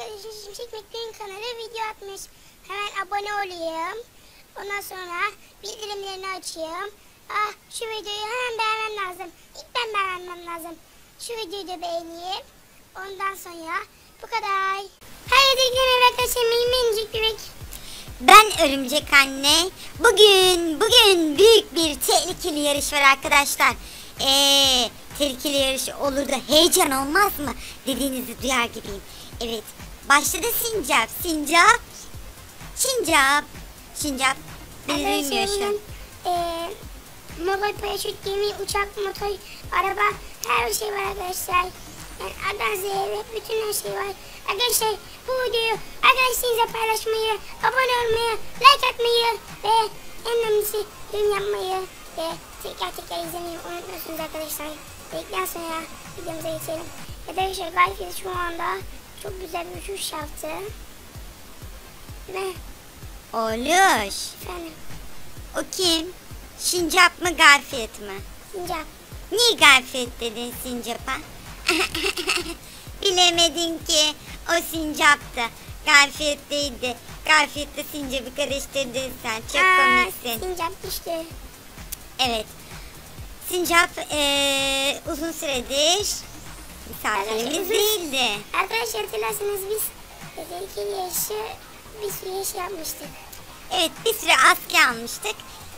arkadaşlar Şimşek McQueen kanalı video atmış. Hemen abone olayım. Ondan sonra bildirimlerini açayım. Ah şu videoyu hemen beğenmem lazım. İlk ben beğenmem lazım. Şu videoyu da beğeneyim. Ondan sonra bu kadar. Haydi gidelim arkadaşlar minicik bebek. Ben Örümcek Anne. Bugün bugün büyük bir tehlikeli yarış var arkadaşlar. Eee tehlikeli yarış olur da heyecan olmaz mı? Dediğinizi duyar gibiyim. Evet başladı Sincap. Sincap. Sincap. Sincap. Şu an. Eee motor paraşüt gemi, uçak, motor, araba her şey var arkadaşlar. Yani A'dan Z'ye bütün her şey var. Arkadaşlar bu videoyu arkadaşlarınızla paylaşmayı, abone olmayı, like atmayı ve en önemlisi yorum yapmayı ve tekrar tekrar izlemeyi unutmuyorsunuz arkadaşlar. Dedikten sonra videomuza geçelim. Arkadaşlar Garfield şu anda çok güzel bir uçuş yaptı. Ve Oluş. efendim O kim? Sincap mı Garfield mı? sincap. Niye Garfield dedin Sincap'a? Bilemedin ki o Sincap'tı. Garfield değildi. Garfield'le Sincap'ı karıştırdın sen. Çok Aa, komiksin. Sincap düştü. Evet. Sincap eee, uzun süredir misafirimiz değildi. Arkadaşlar hatırlarsanız biz tehlikeli yaşı bir sürü yaş yapmıştık. Evet bir süre askı almıştık.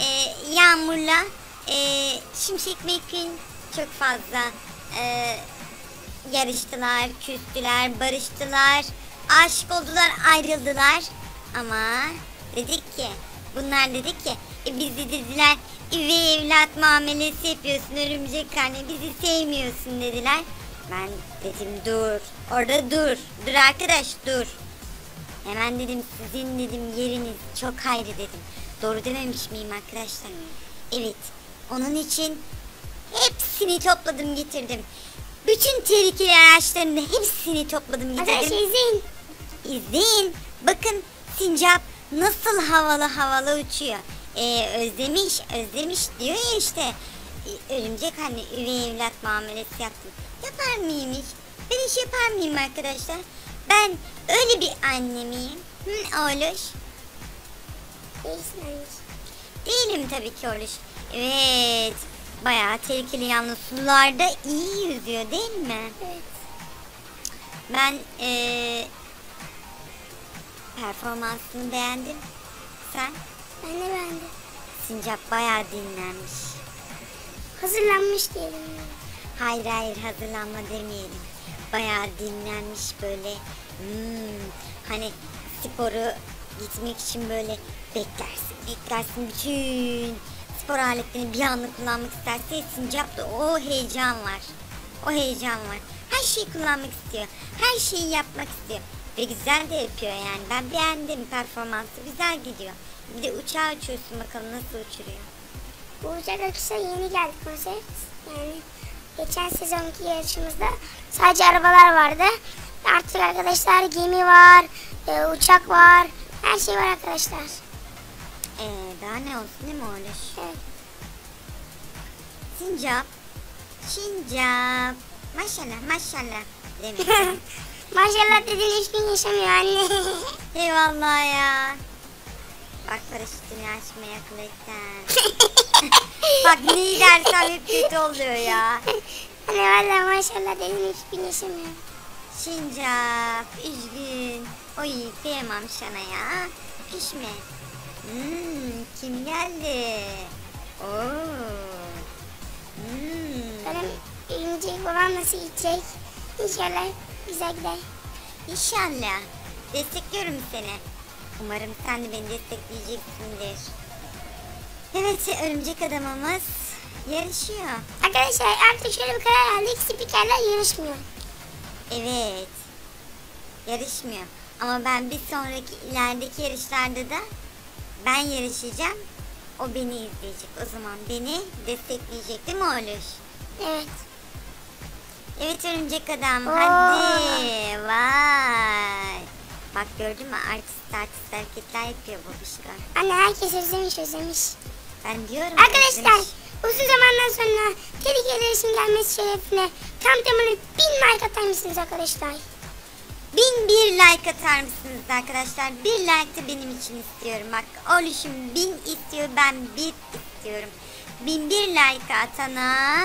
Eee, Yağmur'la eee Şimşek McQueen çok fazla eee, yarıştılar, küstüler, barıştılar, aşık oldular, ayrıldılar. Ama dedik ki, bunlar dedik ki, e, bizi dediler, üvey evlat muamelesi yapıyorsun örümcek anne, bizi sevmiyorsun dediler. Ben dedim dur, orada dur, dur arkadaş dur. Hemen dedim sizin dedim yeriniz çok ayrı dedim. Doğru dememiş miyim arkadaşlar? Evet. Onun için hepsini topladım getirdim. Bütün tehlikeli araçların da hepsini topladım getirdim. izleyin. İzleyin. Bakın sincap nasıl havalı havalı uçuyor. Ee, özlemiş, özlemiş diyor ya işte. Ee, Örümcek anne üvey evlat muamelesi yaptım. Yapar mıyım hiç? Ben hiç yapar mıyım arkadaşlar? Ben öyle bir anne miyim? Hı, oğluş? Değilsin. Değilim tabii ki oğluş. Evet. Bayağı tehlikeli yalnız sularda iyi yüzüyor değil mi? Evet. Ben eee performansını beğendim. Sen? Ben de beğendim. Sincap bayağı dinlenmiş. Hazırlanmış diyelim. Hayır hayır hazırlanma demeyelim. Bayağı dinlenmiş böyle. Hmm, hani sporu gitmek için böyle beklersin beklersin bütün spor aletlerini bir anda kullanmak isterse Sincap'ta o heyecan var. O heyecan var. Her şeyi kullanmak istiyor. Her şeyi yapmak istiyor. Ve güzel de yapıyor yani. Ben beğendim performansı. Güzel gidiyor. Bir de uçağı uçuyorsun bakalım nasıl uçuruyor. Bu uçak akışa yeni geldi konsept. Yani geçen sezonki yarışımızda sadece arabalar vardı. Artık arkadaşlar gemi var, e, uçak var. Her şey var arkadaşlar. Ee, daha ne olsun değil mi oğluş? Evet. Sincap. Sincap. Maşallah maşallah. Demek. Maşallah dediğin üç gün yaşamıyor anne. Eyvallah ya. Bak paraşütünü açmaya kılıçtan. Bak neyi dersem hep kötü oluyor ya. Hani valla maşallah dediğin üç gün yaşamıyor. Sincap. Üzgün. Oy kıyamam sana ya. Pişme. Hmm, kim geldi? Oo. Hmm. Benim örümcek babam nasıl gidecek? İnşallah güzel gider. İnşallah. Destekliyorum seni. Umarım sen de beni destekleyeceksindir. Evet örümcek adamımız yarışıyor. Arkadaşlar artık şöyle bir karar aldık. Spikerler yarışmıyor. Evet. Yarışmıyor. Ama ben bir sonraki ilerideki yarışlarda da ben yarışacağım. O beni izleyecek. O zaman beni destekleyecek değil mi Oluş? Evet. Evet örümcek adam Oo. hadi. Vay. Bak gördün mü artist artist hareketler yapıyor babişka. Anne herkes özlemiş özlemiş. Ben diyorum. Arkadaşlar özlemiş. uzun zamandan sonra tehlikeli yarışın gelmesi şerefine tam tamına bin like atar mısınız arkadaşlar? Bin bir like atar mısınız arkadaşlar? Bir like de benim için istiyorum. Bak oluşum bin istiyor ben bir istiyorum. Bin bir like atana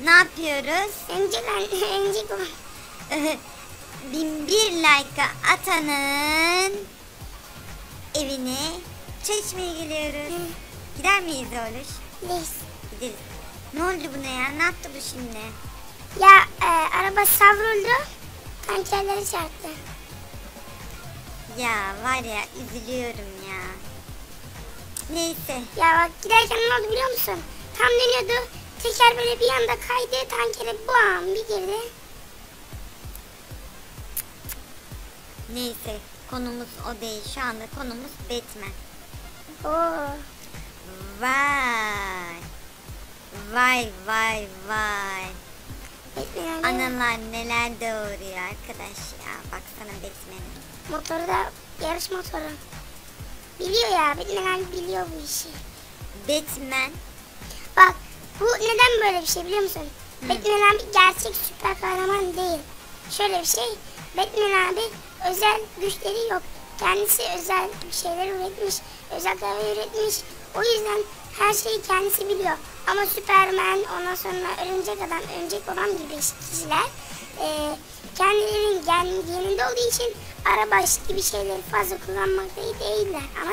ne yapıyoruz? Önce ben, önce bu. Bin bir like atanın evine çay içmeye geliyoruz. Gider miyiz Oluş? Neyse. Gideriz. Ne oldu buna ya? Ne yaptı bu şimdi? Ya e, araba savruldu. Tankerleri çarptı. Ya var ya üzülüyorum ya. Neyse. Ya bak giderken ne oldu biliyor musun? Tam dönüyordu. Teker böyle bir anda kaydı. Tankere bam bir girdi. Neyse. Konumuz o değil. Şu anda konumuz Batman. Oo. Vay. Vay vay vay. Batman. Analar neler doğuruyor arkadaş ya. Baksana Batman'e. Motoru da yarış motoru. Biliyor ya. Batman abi biliyor bu işi. Batman Bak bu neden böyle bir şey biliyor musun? Batman abi gerçek süper kahraman değil. Şöyle bir şey. Batman abi özel güçleri yok. Kendisi özel bir şeyler üretmiş. Özel kahve üretmiş. O yüzden her şeyi kendisi biliyor. Ama Superman ondan sonra örümcek adam, örümcek babam gibi kişiler e, kendilerinin gen- geninde olduğu için araba gibi şeyleri fazla kullanmakta değiller. Ama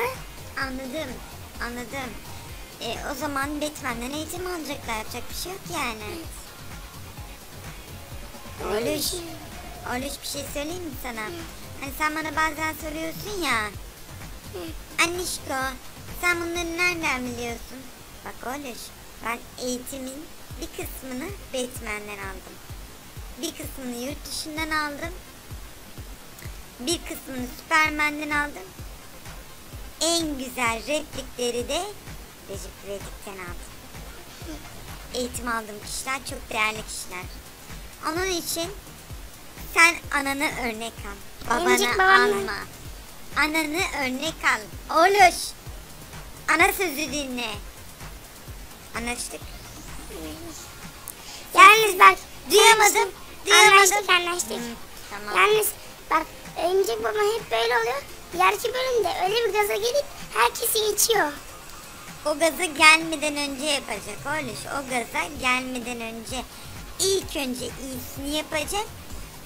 anladım. Anladım. E, o zaman Batman'den eğitim alacaklar. Yapacak bir şey yok yani. öyle bir Oluş. şey. Oluş bir şey söyleyeyim mi sana? Hani sen bana bazen soruyorsun ya. Hı. Anişko sen bunları nereden biliyorsun? Bak Oluş ben eğitimin bir kısmını Batman'den aldım. Bir kısmını yurt dışından aldım. Bir kısmını Superman'den aldım. En güzel replikleri de Recep İvedik'ten aldım. Eğitim aldığım kişiler çok değerli kişiler. Onun için sen ananı örnek al. Emcik Babanı babamla. alma. Ananı örnek al. Oluş. Ana sözü dinle. Anlaştık. Yalnız bak. Duyamadım. Duyamadım. Anlaştık anlaştık. Hı, tamam. Yalnız bak önce baba hep böyle oluyor. Diğerki bölümde öyle bir gaza gelip herkesi geçiyor. O gaza gelmeden önce yapacak Oluş. O gaza gelmeden önce ilk önce iyisini yapacak.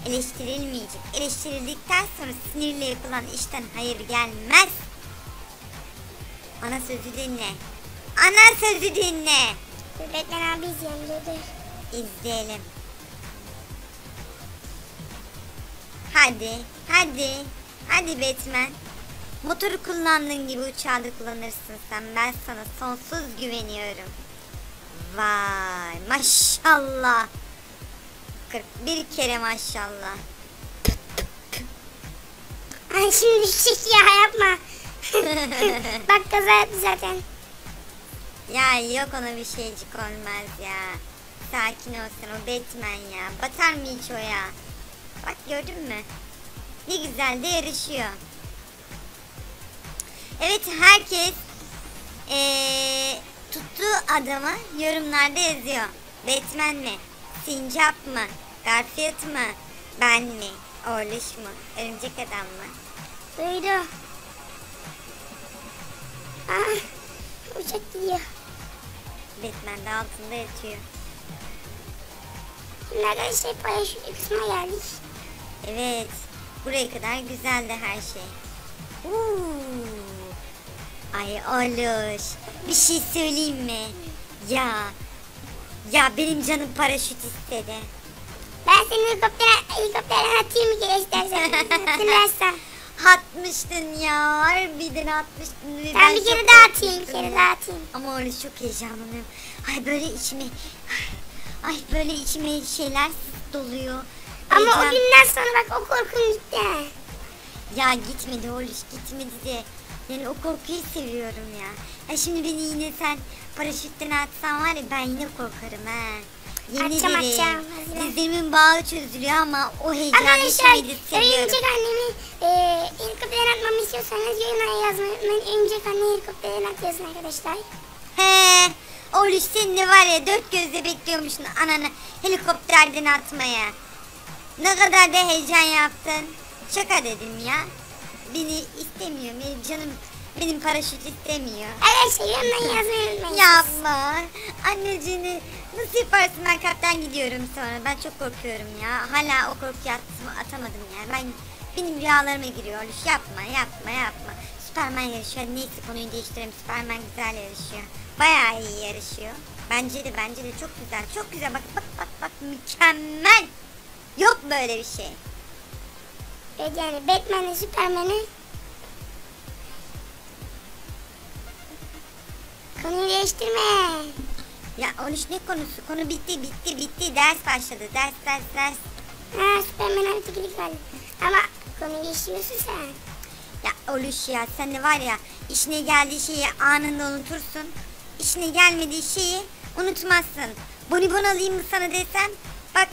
Eleştirilmeyecek. Eleştirildikten sonra sinirle yapılan işten hayır gelmez. Ana sözü dinle. Ana sözü dinle. Batman abi izleyelim. İzleyelim. Hadi, hadi, hadi Batman. Motoru kullandığın gibi uçağı da kullanırsın sen. Ben sana sonsuz güveniyorum. Vay maşallah. 41 kere maşallah. Ay şimdi düşecek ya yapma. bak gaza yaptı zaten. Ya yok ona bir şeycik olmaz ya. Sakin ol sen o Batman ya. Batar mı hiç o ya? Bak gördün mü? Ne güzel de yarışıyor. Evet herkes eee, tuttuğu adamı yorumlarda yazıyor. Batman mi? Sincap mı? Garfield mı? Ben mi? Oğluş mu? Örümcek adam mı? Duydu. Ah, uçak gidiyor. Batman de altında yatıyor. Şimdi arkadaşlar paraşüt kısmına geldik. Evet. Buraya kadar güzeldi her şey. Uuu. Ay Oluş. Bir şey söyleyeyim mi? Ya. Ya benim canım paraşüt istedi. Ben seni helikoptere, helikopterden atayım bir kere istersen. Hatırlarsan. Atmıştın ya. Harbiden atmıştın. ve Ben bir kere daha atayım, bir kere daha atayım. Ama Oluş çok heyecanlanıyorum. Ay böyle içime... Ay böyle içime şeyler doluyor. Ama o Heyecan- günden sonra bak o korkun gitti. Ya gitmedi Oluş gitmedi de. Yani o korkuyu seviyorum ya. Ya şimdi beni yine sen paraşütten atsan var ya ben yine korkarım ha. Yemin Atacağım, ederim. atacağım. Dizlerimin bağı çözülüyor ama o heyecanı şimdi seviyorum. örümcek annemi e, helikopterden atmamı istiyorsanız yorumlara yazmayı unutmayın. Örümcek anne helikopterden at yazın arkadaşlar. He. Oluş sen de var ya dört gözle bekliyormuşsun ananı helikopterden atmaya. Ne kadar da heyecan yaptın. Şaka dedim ya. Beni istemiyor. Benim canım benim paraşüt istemiyor. Arkadaşlar yorumdan yazmayı unutmayın. Yapma. Anneciğini nasıl yaparsın ben kalpten gidiyorum sonra. Ben çok korkuyorum ya. Hala o korkuyu at- atamadım ya. Ben benim rüyalarıma giriyor. Oluş yapma yapma yapma. Süperman yarışıyor. Neyse konuyu değiştirelim. Süperman güzel yarışıyor. Bayağı iyi yarışıyor. Bence de bence de çok güzel. Çok güzel. Bak bak bak bak mükemmel. Yok böyle bir şey. Evet yani Batman'le Superman'i Konuyu değiştirme. Ya Oluş ne konusu? Konu bitti bitti bitti. Ders başladı. Ders ders ders. Ha Superman'e bir tekilik verdi. Ama konuyu değiştiriyorsun sen. Ya Oluş ya sen de var ya işine geldiği şeyi anında unutursun. İşine gelmediği şeyi unutmazsın. Bonibon alayım mı sana desem bak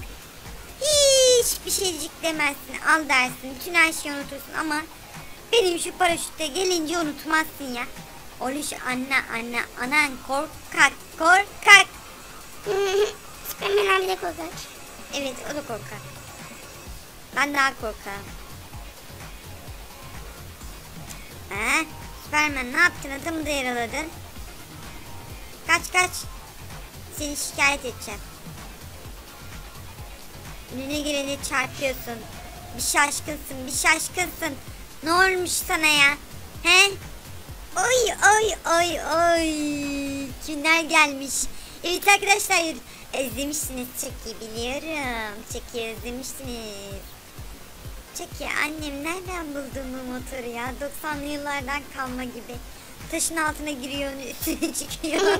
hiçbir şeycik demezsin. Al dersin. Bütün her şeyi unutursun ama benim şu paraşütte gelince unutmazsın ya. Oluş anne anne anan korkak korkak. Superman abi de korkar. Evet o da korkak. Ben daha korkarım. He? Süpermen ne yaptın adamı da yaraladın. Kaç kaç. Seni şikayet edeceğim. Önüne geleni çarpıyorsun. Bir şaşkınsın bir şaşkınsın. Ne olmuş sana ya? He? Oy oy oy oy. Kimler gelmiş? Evet arkadaşlar özlemişsiniz çok iyi biliyorum. Çok iyi özlemişsiniz. Çok iyi annem nereden buldun bu motoru ya? 90'lı yıllardan kalma gibi. Taşın altına giriyor üstüne çıkıyor.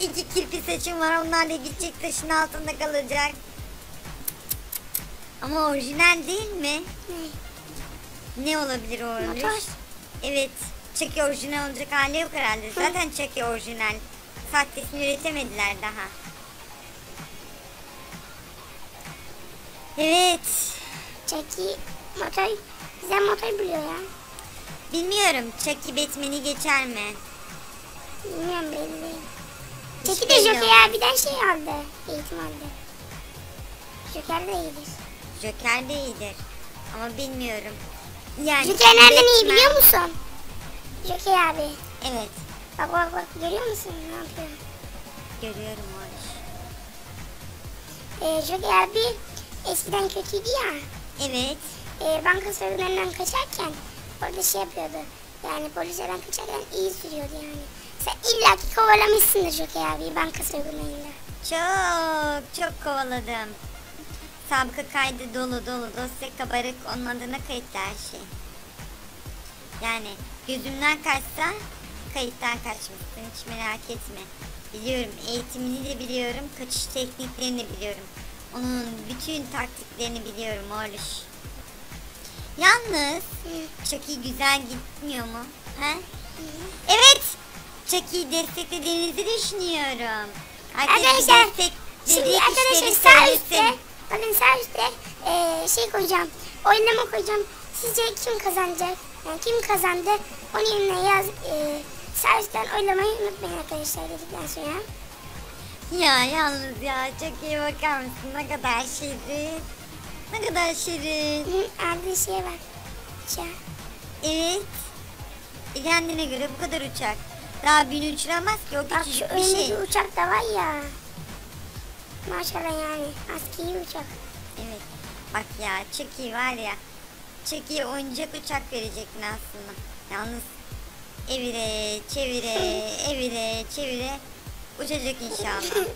İki kirpi saçım var onlarla gidecek taşın altında kalacak. Ama orijinal değil mi? Ne? Ne olabilir o orijinal? Motor. Evet. Çeki orijinal olacak hali yok herhalde. Zaten Çeki orijinal. Sahtesini üretemediler daha. Evet. Jackie motor, güzel motor biliyor ya. Bilmiyorum Çeki Batman'i geçer mi? Bilmiyorum belli değil. Jackie de Joker abiden şey aldı. Eğitim aldı. Joker de iyidir. Joker de iyidir. Ama bilmiyorum. Yani Joker nereden iyi biliyor musun? Joker abi. Evet. Bak bak bak görüyor musun ne yapıyor? Görüyorum iş. Ee, Joker abi eskiden kötüydü ya. Evet. Ee, banka soygunlarından kaçarken orada şey yapıyordu. Yani polislerden kaçarken iyi sürüyordu yani. Sen illaki kovalamışsındır Joker abi banka soygunlarında. Çok çok kovaladım. Sabıka kaydı dolu dolu dosya kabarık onun adına kayıtlı her şey. Yani gözümden kaçsa kayıttan kaçmışsın hiç merak etme. Biliyorum eğitimini de biliyorum kaçış tekniklerini biliyorum. Onun bütün taktiklerini biliyorum oğluş. Yalnız iyi güzel gitmiyor mu? He? Evet. İyi desteklediğinizi düşünüyorum. Arkadaşlar destek- şimdi arkadaşlar sağ üstte sağ üstte ee, şey koyacağım. Oylama koyacağım. Sizce kim kazanacak? Yani kim kazandı? Onun yerine yaz. sağ üstten oylamayı unutmayın arkadaşlar dedikten sonra. Ya yalnız ya çok iyi bakar mısın? Ne kadar şirin. Ne kadar şirin. Aldığı şeye bak. Uçağı. Evet. E kendine göre bu kadar uçak. Daha birini uçuramaz ki o Bak şu küçücük bir şey. uçak da var ya. Maşallah yani. Askeri uçak. Evet. Bak ya iyi var ya. İyi oyuncak uçak verecektin aslında. Yalnız evire çevire evire çevire uçacak inşallah.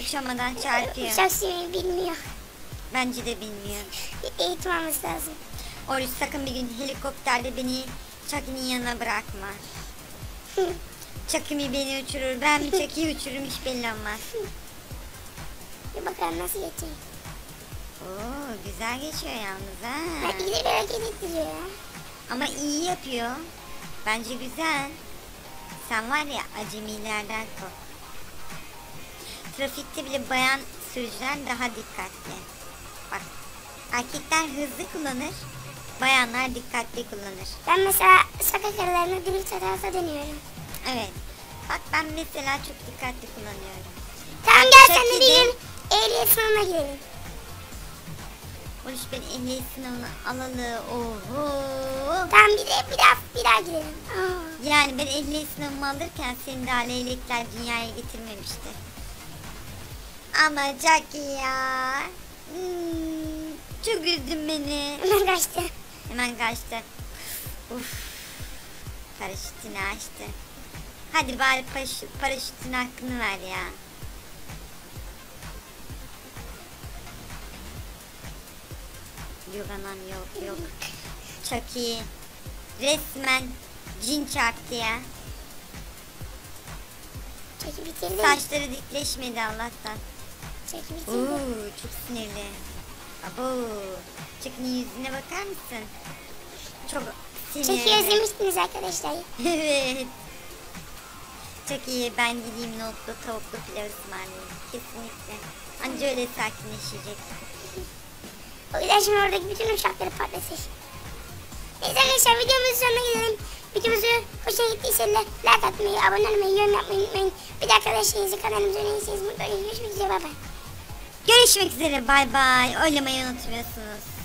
Uçamadan çarpıyor. Uçak sürmeyi bilmiyor. Bence de bilmiyor. Eğitim alması lazım. Oruç sakın bir gün helikopterde beni Chucky'nin yanına bırakma. Chucky beni uçurur, ben mi Chucky'yi uçururum hiç belli olmaz. Bir bakalım nasıl geçecek. Oo, güzel geçiyor yalnız ha. Bak gidip bir hareket ettiriyor ya. Ama iyi yapıyor. Bence güzel. Sen var ya acemilerden kork. Trafikte bile bayan sürücüler daha dikkatli. Bak erkekler hızlı kullanır, bayanlar dikkatli kullanır. Ben mesela sokak aralarında drift atarsa dönüyorum. Evet. Bak ben mesela çok dikkatli kullanıyorum. Tamam gel sen de iyi. gün ehliyet sınavına girelim. Barış ben ehliyet sınavını alalı. Oho. Tamam bir de bir daha bir daha girelim. Aa. Yani ben ehliyet sınavımı alırken seni daha leylekler dünyaya getirmemişti. Ama çok iyi ya. Hmm, çok üzdün beni. Hemen kaçtı. Hemen kaçtı. Uf. Paraşütünü açtı. Hadi bari paraşüt, paraşütün hakkını ver ya. Yok anam yok yok. Çok iyi. Resmen cin çarptı ya. Çekip bitirdim. Saçları dikleşmedi Allah'tan. Çekip Oo, bitirdim. çok sinirli. Abo. Çıkın yüzüne bakar mısın? Çok sinirli. Çekiyi özlemiştiniz arkadaşlar. Evet. Çok iyi. Ben gideyim nohutlu tavuklu pilav ısmarlayayım. Kesinlikle. Anca öyle sakinleşecek. O yüzden şimdi oradaki bütün uçakları patlatır. Neyse arkadaşlar videomuzun sonuna gelelim. Videomuzu hoşuna gittiyse like atmayı, abone olmayı, yorum yapmayı unutmayın. Bir de arkadaşlarınızı kanalımıza önerseniz mutlu olun. Görüşmek üzere. Bye bye. Görüşmek üzere. Bay bay. Oylamayı unutmuyorsunuz.